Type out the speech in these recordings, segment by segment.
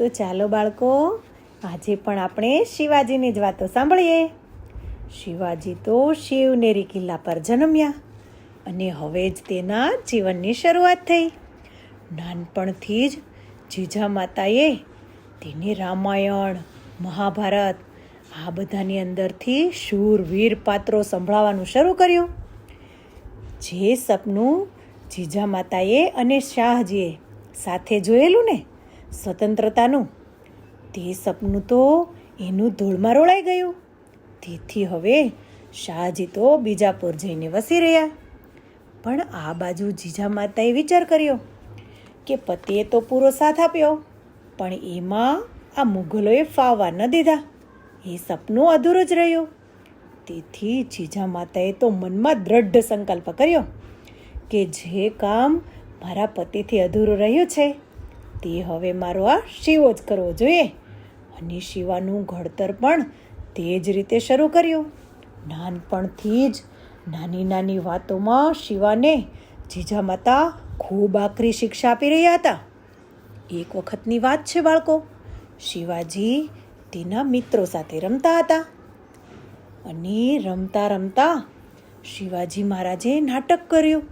તો ચાલો બાળકો, આજે પણ આપણે શિવાજીની જ વાતો સાંભળીએ. શિવાજી તો શિવનેરી કિલ્લા પર જન્મ્યા અને હવે જ તેના જીવનની શરૂઆત થઈ. નાનપણથી જ જીજા માતાએ તેને રામાયણ, મહાભારત આ બધાની અંદરથી શૂરવીર પાત્રો સંભળાવવાનું શરૂ કર્યું. જે સપનું જીજા માતાએ અને શાહજીએ સાથે જોયેલું ને સ્વતંત્રતાનું તે સપનું તો એનું ધૂળમાં રોળાઈ ગયું. તેથી હવે શાહજી તો બીજાપુર જઈને વસી રહ્યા. પણ આ બાજુ જીજા માતાએ વિચાર કર્યો કે પતિએ તો પૂરો સાથ આપ્યો, પણ એમાં આ મુઘલોએ ફાવવા ન દીધા. એ સપનું અધૂરું જ રહ્યું. તેથી જીજા માતાએ તો મનમાં દ્રઢ સંકલ્પ કર્યો કે જે કામ મારા પતિથી અધૂરું રહ્યું છે તે હવે મારો આ શિવો જ કરવો જોઈએ. અને શિવાનું ઘડતર પણ તે જ રીતે શરૂ કર્યું. નાનપણથી જ નાની નાની વાતોમાં શિવાને જીજા માતા ખૂબ આકરી શિક્ષા આપી રહ્યા હતા. એક વખતની વાત છે બાળકો, શિવાજી તેના મિત્રો સાથે રમતા હતા. અને રમતા રમતા શિવાજી મહારાજે નાટક કર્યું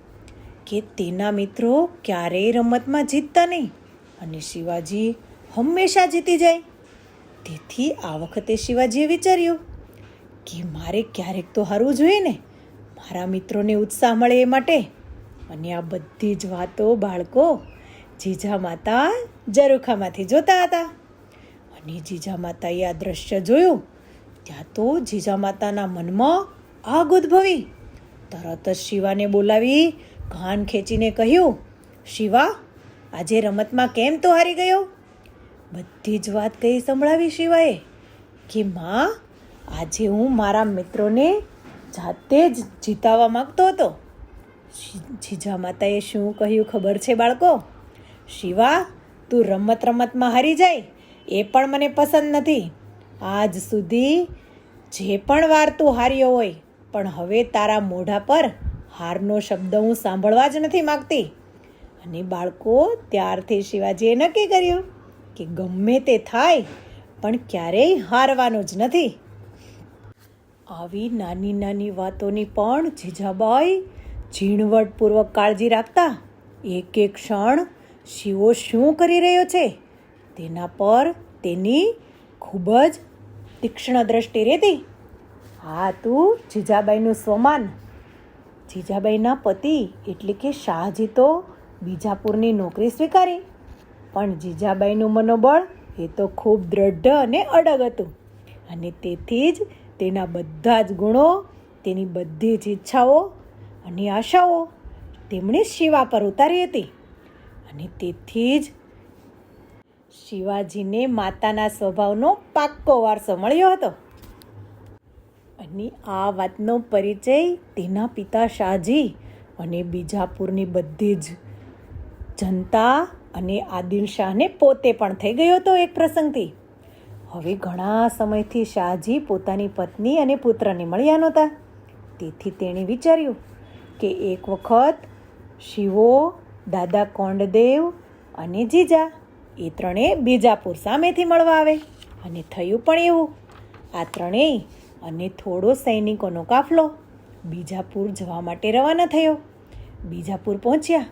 કે તેના મિત્રો ક્યારેય રમતમાં જીતતા નહીં. અને શિવાજી હંમેશા જીતી જાય. તેથી આ વખતે શિવાજીએ વિચાર્યું કે મારે ક્યારેક તો હારવું જોઈએ ને. મારા મિત્રોને ઉત્સાહ મળે એ માટે. અને આ બધી જ વાતો બાળકો જીજા માતા ઝરૂખામાંથી જોતા હતા. અને જીજા માતાએ આ દ્રશ્ય જોયું. ત્યાં તો જીજા માતાના મનમાં આગ ઉદ્ભવી. તરત જ શિવાને બોલાવી કાન ખેંચીને કહ્યું, શિવા આજે રમતમાં કેમ તો હારી ગયો? બધી જ વાત કહી સંભળાવી શિવાએ કે, માં, આજે હું મારા મિત્રોને જાતે જ જીતાવવા માંગતો હતો. જીજા માતાએ શું કહ્યું ખબર છે, બાળકો? શિવા, તું રમત રમતમાં હારી જાય, એ પણ મને પસંદ નથી. આજ સુધી જે પણ વાર તું હાર્યો હોય, પણ હવે તારા મોઢા પર હારનો શબ્દ હું સાંભળવા જ નથી માગતી. અને બાળકો ત્યારથી શિવાજીએ નક્કી કર્યું કે ગમે તે થાય, પણ ક્યારેય હારવાનું જ નથી. આવી નાની નાની વાતોની પણ જીજાબાઈ ઝીણવટપૂર્વક કાળજી રાખતા એક એક ક્ષણ શિવો શું કરી રહ્યો છે, તેના પર તેની ખૂબ જ તીક્ષ્ણ દ્રષ્ટિ રહેતી. હા, તું જીજાબાઈનું સ્વમાન. જીજાબાઈના પતિ એટલે કે શાહજી તો બીજાપુરની નોકરી સ્વીકારી. પણ જીજાબાઈનું મનોબળ, એ તો ખૂબ દ્રઢ અને અડગ હતું. અને તેથી જ તેના બધા જ ગુણો, તેની બધી જ ઈચ્છાઓ અને આશાઓ તેમણે શિવા પર ઉતારી હતી. અને તેથી જ શિવાજીને માતાના સ્વભાવનો પાક્કો વારસો મળ્યો હતો. અને આ વાતનો પરિચય તેના પિતા શાહજી અને બીજાપુરની બધી જ જનતા અને આદિલ શાહને પોતે પણ થઈ ગયો હતો એક પ્રસંગથી. હવે ઘણા સમયથી શાહજી પોતાની પત્ની અને પુત્રને મળ્યા નહોતા. તેથી તેણે વિચાર્યું કે એક વખત શિવો, દાદા કોંડદેવ અને જીજા એ ત્રણેય બીજાપુર સામેથી મળવા આવે. અને થયું પણ એવું. આ ત્રણેય અને થોડો સૈનિકોનો કાફલો બીજાપુર જવા માટે રવાના થયો. બીજાપુર પહોંચ્યા.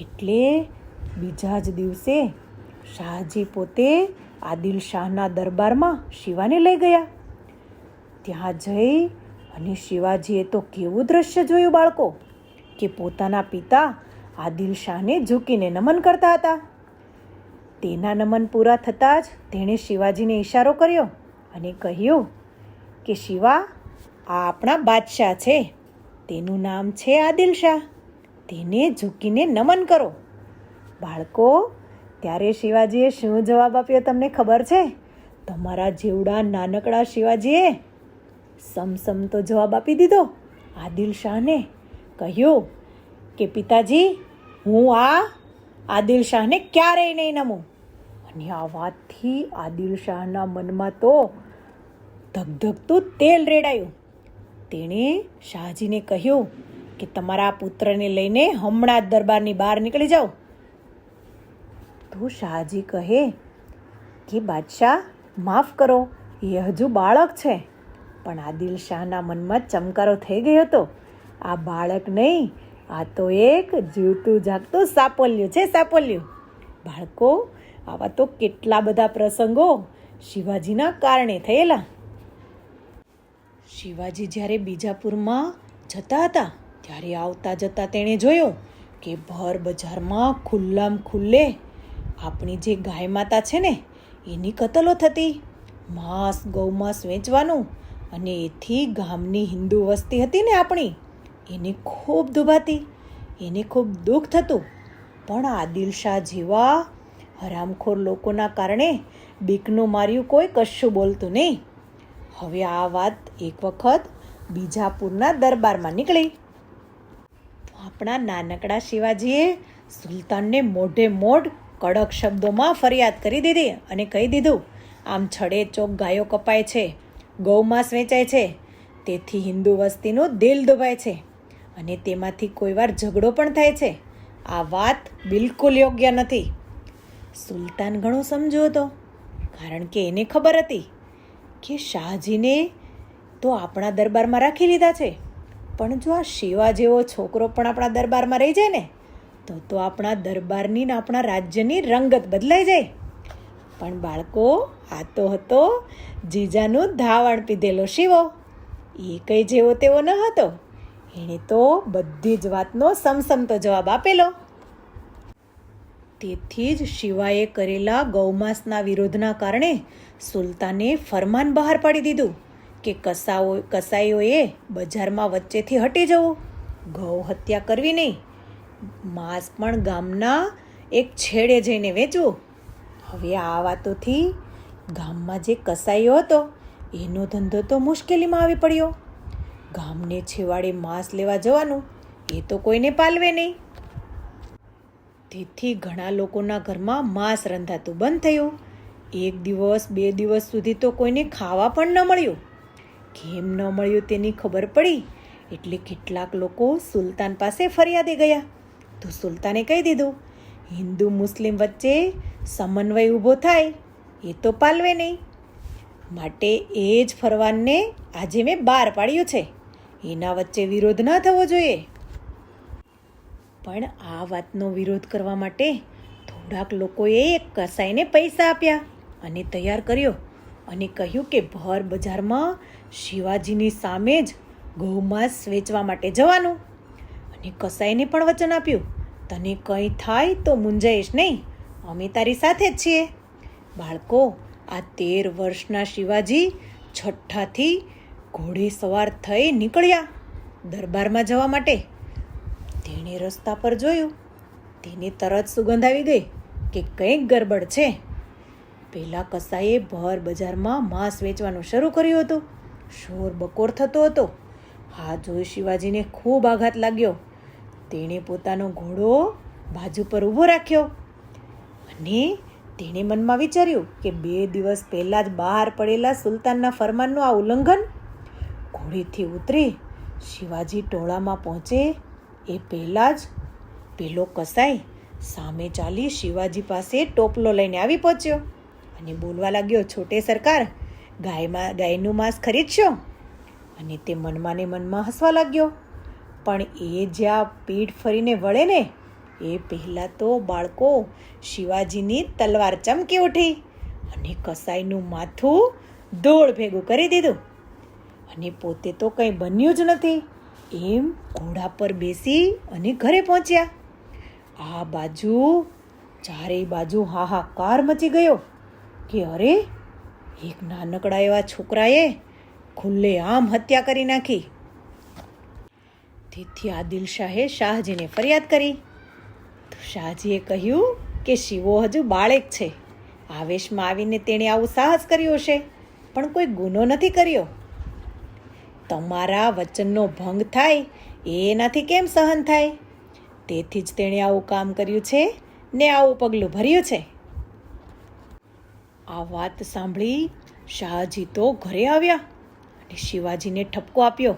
એટલે બીજા જ દિવસે શાહજી પોતે આદિલ શાહના દરબારમાં શિવાને લઈ ગયા. ત્યાં જઈ અને શિવાજીએ તો કેવું દ્રશ્ય જોયું બાળકો, કે પોતાના પિતા આદિલ શાહને ઝૂકીને નમન કરતા હતા. તેના નમન પૂરા થતાં જ તેણે શિવાજીને ઈશારો કર્યો અને કહ્યું કે, શિવા, આ આપણા બાદશાહ છે. તેનું નામ છે આદિલ શાહ. તેને ઝૂકીને નમન કરો. બાળકો, ત્યારે શિવાજીએ શું જવાબ આપ્યો તમને ખબર છે? તમારા જેવડા નાનકડા શિવાજીએ સમસમ તો જવાબ આપી દીધો. આદિલ શાહને કહ્યું કે, પિતાજી, હું આ આદિલ શાહને ક્યારેય નહીં નમું. અને આ વાતથી આદિલ શાહના મનમાં તો ધગધગતું તેલ રેડાયું. તેણે શાહજીને કહ્યું કે તમારા પુત્રને લઈને હમણાં જ દરબારની બહાર નીકળી જાઓ. તો શાહજી કહે, કે બાદશાહ, માફ કરો, એ હજુ બાળક છે. પણ આદિલ શાહના મનમાં ચમકારો થઈ ગયો હતો. આ બાળક નહીં, આ તો એક જીવતું, જાગતું સાપોલ્યું છે, સાપોલ્યું. બાળકો, આવા તો કેટલા બધા પ્રસંગો શિવાજીના કારણે થયેલા. શિવાજી જ્યારે બીજાપુરમાં જતા હતા ત્યારે આવતા જતાં તેણે જોયું કે ભર બજારમાં ખુલ્લામ ખુલ્લે આપણી જે ગાય માતા છે ને, એની કતલો થતી. માંસ, ગૌમાંસ વેચવાનું અને એથી ગામની હિન્દુ વસ્તી હતી ને આપણી. એને ખૂબ દુભાતી, એને ખૂબ દુઃખ થતું. પણ આદિલ શાહ જેવા હરામખોર લોકોના કારણે બીકનું માર્યું કોઈ કશું બોલતું નહીં. હવે આ વાત એક વખત બીજાપુરના દરબારમાં નીકળી. આપણા નાનકડા શિવાજીએ સુલતાનને મોઢે મોઢ કડક શબ્દોમાં ફરિયાદ કરી દીધી અને કહી દીધું, આમ છડે ચોક ગાયો કપાય છે ગૌમાંસ વેચાય છે, તેથી હિન્દુ વસ્તીનું દિલ દુભાય છે અને તેમાંથી કોઈવાર ઝઘડો પણ થાય છે. આ વાત બિલકુલ યોગ્ય નથી. સુલતાન ઘણો સમજો હતો, કારણ કે એને ખબર હતી કે શાહજીને તો આપણા દરબારમાં રાખી લીધા છે. પણ જો આ શિવા જેવો છોકરો પણ આપણા દરબારમાં રહી જાય ને, તો તો આપણા દરબારની ને આપણા રાજ્યની રંગત બદલાઈ જાય. પણ બાળકો, આ તો હતો જીજાનું ધાવણ પીધેલો શિવો. એ કંઈ જેવો તેવો ન હતો. એણે તો બધી જ વાતનો સમસમતો જવાબ આપેલો. તેથી જ શિવાએ કરેલા ગૌમાંસના વિરોધના કારણે સુલતાને ફરમાન બહાર પાડી દીધું. કે કસાઓ, કસાઈઓએ બજારમાં વચ્ચેથી હટી જવું. ગૌ હત્યા કરવી નહીં. માંસ પણ ગામના એક છેડે જઈને વેચવું. હવે આ વાતોથી ગામમાં જે કસાઈઓ હતો, એનો ધંધો તો મુશ્કેલીમાં આવી પડ્યો. ગામને છેવાડે માંસ લેવા જવાનું, એ તો કોઈને પાલવે નહીં. તેથી ઘણા લોકોના ઘરમાં માંસ રંધાતું બંધ થયું. એક દિવસ, બે દિવસ સુધી તો કોઈને ખાવા પણ ન મળ્યું. કેમ ન મળ્યું તેની ખબર પડી એટલે કેટલાક લોકો સુલતાન પાસે ફરિયાદે ગયા. તો સુલતાને કહી દીધું, હિન્દુ મુસ્લિમ વચ્ચે સમન્વય ઊભો થાય, એ તો પાલવે નહીં. માટે એ જ ફરવાનને આજે મેં બહાર પાડ્યું છે. એના વચ્ચે વિરોધ ન થવો જોઈએ. પણ આ વાતનો વિરોધ કરવા માટે થોડાક લોકોએ કસાઈને પૈસા આપ્યા અને તૈયાર કર્યો. અને કહ્યું કે ભર બજારમાં શિવાજીની સામે જ ગૌમાંસ વેચવા માટે જવાનું. અને કસાઈને પણ વચન આપ્યું, તને કંઈ થાય તો મૂંઝાઈશ નહીં, અમે તારી સાથે જ છીએ. બાળકો, આ તેર વર્ષના શિવાજી છઠ્ઠાથી ઘોડે સવાર થઈ નીકળ્યા દરબારમાં જવા માટે. તેણે રસ્તા પર જોયું, તેને તરત સુગંધ આવી ગઈ કે કંઈક ગરબડ છે. પેલા કસાઈએ ભર બજારમાં માંસ વેચવાનું શરૂ કર્યું હતું. શોર બકોર થતો હતો. હા, જોઈ શિવાજીને ખૂબ આઘાત લાગ્યો. તેણે પોતાનો ઘોડો બાજુ પર ઊભો રાખ્યો અને તેણે મનમાં વિચાર્યું કે બે દિવસ પહેલાં જ બહાર પડેલા સુલતાનના ફરમાનનું આ ઉલ્લંઘન ઘોડેથી ઉતરી શિવાજી ટોળામાં પહોંચે એ પહેલાં જ પેલો કસાઈ સામે ચાલી શિવાજી પાસે ટોપલો લઈને આવી પહોંચ્યો. અને બોલવા લાગ્યો, છોટે સરકાર, ગાયમાં ગાયનું માંસ ખરીદશો? અને તે મનમાં ને મનમાં હસવા લાગ્યો. પણ એ જ્યાં પીઠ ફરીને વળે ને, એ પહેલાં તો બાળકો શિવાજીની તલવાર ચમકી ઉઠી અને કસાઈનું માથું દોડ ભેગું કરી દીધું. અને પોતે તો કંઈ બન્યું જ નથી. એમ ઘોડા પર બેસી અને ઘરે પહોંચ્યા. આ બાજુ, ચારેય બાજુ હાહાકાર મચી ગયો. કે અરે, એક નાનકડા એવા છોકરાએ ખુલ્લે આમ હત્યા કરી નાખી. તેથી આદિલ શાહે શાહજીને ફરિયાદ કરી. તો શાહજીએ કહ્યું કે શિવો હજુ બાળક છે. આવેશમાં આવીને તેણે આવું સાહસ કર્યું હશે, પણ કોઈ ગુનો નથી કર્યો. તમારા વચનનો ભંગ થાય એનાથી કેમ સહન થાય? તેથી જ તેણે આવું કામ કર્યું છે ને આવું પગલું ભર્યું છે. આ વાત સાંભળી શાહજી તો ઘરે આવ્યા અને શિવાજીને ઠપકો આપ્યો.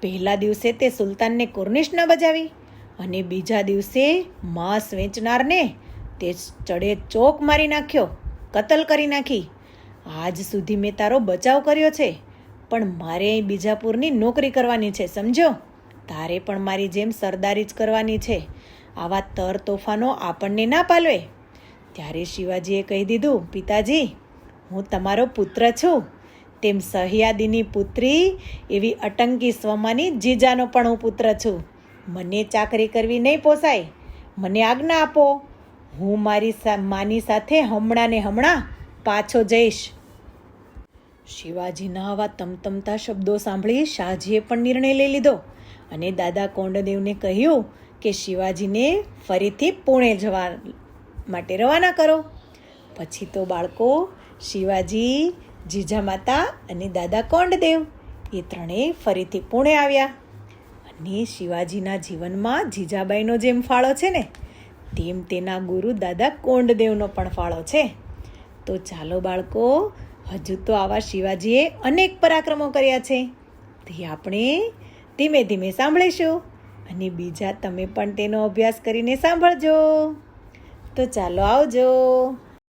પહેલા દિવસે તે સુલતાનને કોર્નિશ ન બજાવી અને બીજા દિવસે માંસ વેચનારને તે ચડે ચોક મારી નાખ્યો, કતલ કરી નાખી. આજ સુધી મેં તારો બચાવ કર્યો છે, પણ મારે અહીં બીજાપુરની નોકરી કરવાની છે સમજો તારે પણ મારી જેમ સરદારી જ કરવાની છે. આવા તર તોફાનો આપણને ના પાલવે. ત્યારે શિવાજીએ કહી દીધું, પિતાજી, હું તમારો પુત્ર છું. તેમ સહિયાદીની પુત્રી એવી અટંકી સ્વમાની જીજાનો પણ હું પુત્ર છું. મને ચાકરી કરવી નહીં પોસાય. મને આજ્ઞા આપો. હું મારી માની સાથે હમણાં ને હમણાં પાછો જઈશ. શિવાજીના આવા તમતમતા શબ્દો સાંભળી શાહજીએ પણ નિર્ણય લઈ લીધો અને દાદા કોંડદેવને કહ્યું કે શિવાજીને ફરીથી પુણે જવા માટે રવાના કરો. પછી તો બાળકો, શિવાજી, જીજા માતા અને દાદા કોંડદેવ, એ ત્રણેય ફરીથી પુણે આવ્યા. અને શિવાજીના જીવનમાં જીજાબાઈનો જેમ ફાળો છે ને, તેમ તેના ગુરુ દાદા કોંડદેવનો પણ ફાળો છે. તો ચાલો બાળકો, હજુ તો આવા શિવાજીએ અનેક પરાક્રમો કર્યા છે. તે આપણે ધીમે ધીમે સાંભળીશું. અને બીજા તમે પણ તેનો અભ્યાસ કરીને સાંભળજો. તો ચાલો આવજો.